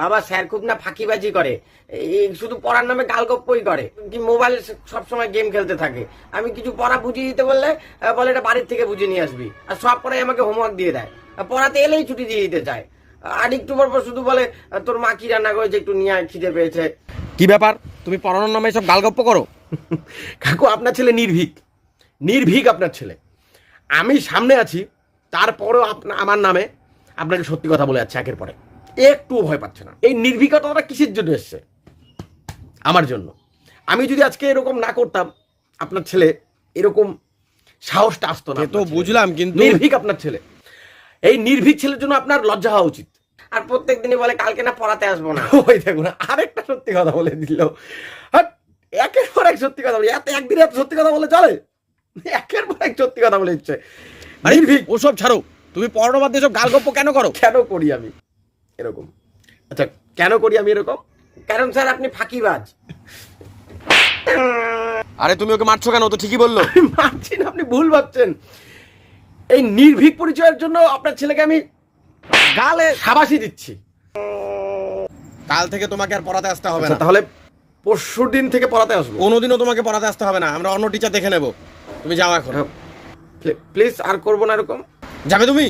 বাবা স্যার খুব না ফাঁকিবাজি করে। শুধু পড়ার নামে গালগপ্পই করে। কি মোবাইলে সবসময় গেম খেলতে থাকে। আমি কিছু পড়া বুঝিয়ে দিতে বললে বলে এটা বাড়ির থেকে বুঝে নিয়ে আসবি। আর সব পড়াই আমাকে হোমওয়ার্ক দিয়ে দেয়। পড়াতে এলেই ছুটি দিয়ে দিতে চায়। আর একটু পর শুধু বলে তোর মা কি রান্না করেছে একটু নিয়ে খিদে পেয়েছে। কি ব্যাপার? তুমি পড়ানোর নামে সব গালগপ্প করো? কাকু, আপনার ছেলে নির্ভীক। নির্ভীক আপনার ছেলে। আমি সামনে আছি, তারপরেও আমার নামে আপনাকে সত্যি কথা বলে যাচ্ছে একের পরে একটুও ভয় পাচ্ছে না। এই নির্ভীকতাটা কিসের জন্য এসছে? আমার জন্য। আমি যদি আজকে এরকম না করতাম আপনার ছেলে এরকম সাহসটা আসতো না তো বুঝলাম কিন্তু নির্ভীক আপনার ছেলে। এই নির্ভীক ছেলের জন্য আপনার লজ্জা হওয়া উচিত। আর প্রত্যেক দিনই বলে কালকে না পড়াতে আসব না। ওই দেখুন আরেকটা সত্যি কথা বলে দিল। হাট, একের পর এক সত্যি কথা বলে এত একদিন এত সত্যি কথা বলে চলে। একের পর এক সত্যি কথা বলে দিচ্ছে। আরে নির্ভীক ওসব ছাড়ো তুমি পড়ানো বাদ দিয়ে সব গালগপ্প কেন করো? কেন করি আমি? এরকম। আচ্ছা কেন করি আমি এরকম? কারণ স্যার আপনি ফাঁকিবাজ। আরে তুমি ওকে মারছো কেন? ও তো ঠিকই বলল। মারছি না আপনি ভুল ভাবছেন। এই নির্ভীক পরিচয়ের জন্য আপনার ছেলেকে আমি গালে সাবাসি দিচ্ছি। কাল থেকে তোমাকে আর পড়াতে আসতে হবে আচ্ছা না। তাহলে পরশু দিন থেকে পড়াতে আসব। কোনোদিনও তোমাকে পড়াতে আসতে হবে না। আমরা অন্য টিচার দেখে নেব। তুমি যাও এখন। প্লিজ আর করব না এরকম। যাবে তুমি?